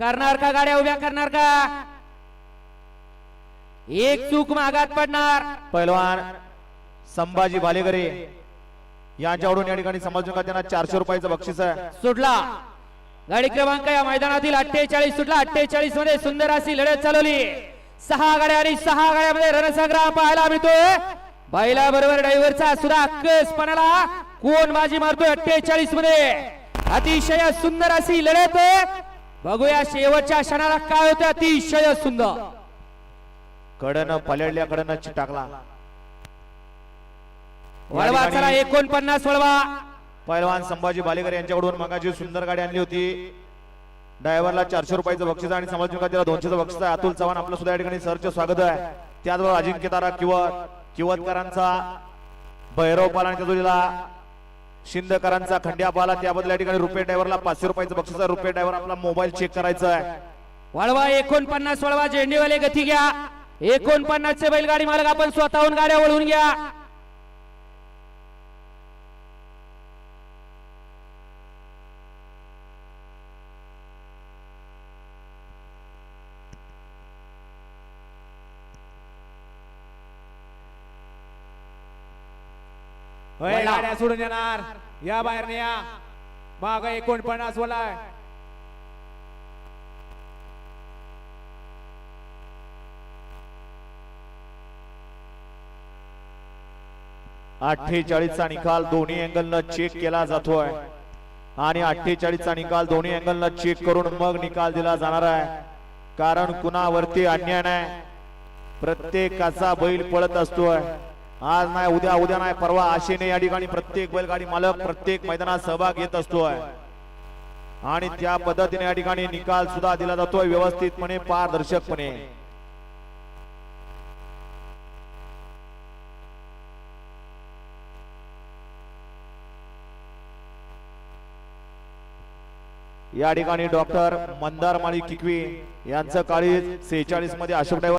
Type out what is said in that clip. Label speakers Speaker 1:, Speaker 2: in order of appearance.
Speaker 1: करणार का गाड्या उभ्या करणार का? एक चूक मागात पडणार.
Speaker 2: पैलवान संभाजी भालेगरे यांच्याकडून या ठिकाणी समाज त्यांना चारशे रुपयाचं बक्षीस आहे.
Speaker 1: सुटला. गाडी क्रमांक या मैदानातील अठ्ठेचाळीस सुटला. अठ्ठेचाळीसमध्ये सुंदर अशी लढत चालवली. सहा गाड्या आणि सहा गाड्यामध्ये रणसंग्राम पाहायला मिळतोय बैला बरोबर ड्रायव्हरचा सुद्धा कोण बाजी मारतोय अठ्ठेचाळीसमध्ये? अतिशय सुंदर अशी लढत. बघूया शेवटच्या क्षणाला काय होतं अतिशय सुंदर.
Speaker 2: कडनं पलडल्या कडनं चिटाकला.
Speaker 1: वळवा चला एकोणपन्नास वळवा.
Speaker 2: पैलवान संभाजी भालेकर यांच्याकडून मगाची सुंदर गाडी आणली होती. ड्रायव्हरला चारशे रुपयाचं बक्षीस आहे आणि समाज त्याला दोनशेचं बक्षीस आहे? अतुल चव्हाण आपलं सुद्धा या ठिकाणी सरचे स्वागत आहे. त्याचबरोबर अजिंक्य तारा किवत किवतकरांचा भैरव पालांच्या जोडीला शिंदकरांचा खंड्या पाला त्याबद्दल या ठिकाणी रुपये ड्रायव्हरला पाचशे रुपयाचं बक्षीस रुपये ड्रायव्हर आपला मोबाईल चेक करायचा आहे.
Speaker 1: वळवा एकोणपन्नास वळवा झेंडेवाले गती घ्या. एकोणपन्नास चे बैलगाडी मालक आपण स्वतःहून गाड्या वळवून घ्या.
Speaker 3: होय,
Speaker 1: वळला.
Speaker 3: गाड्या सोडून येणार. या बाहेर या. माग एकोणपन्नास बोलाय
Speaker 2: अठ्ठेचाळीसचा निकाल दोन्ही अँगलनं चेक केला जातोय. आणि अठ्ठेचाळीसचा निकाल दोन्ही अँगलनं चेक करून मग निकाल दिला जाणार आहे. कारण कुणावरती अन्याय नाही. प्रत्येकाचा बैल पळत असतोय. आज नाही उद्या उद्या नाही परवा आशेने या ठिकाणी प्रत्येक बैलगाडी मालक प्रत्येक मैदानात सहभाग घेत असतोय. आणि त्या पद्धतीने या ठिकाणी निकाल सुद्धा दिला जातोय व्यवस्थितपणे पारदर्शकपणे. या ठिकाणी डॉक्टर मंदार माळी किकवी यांचं काळी सेहेचाळीसमध्ये अशोक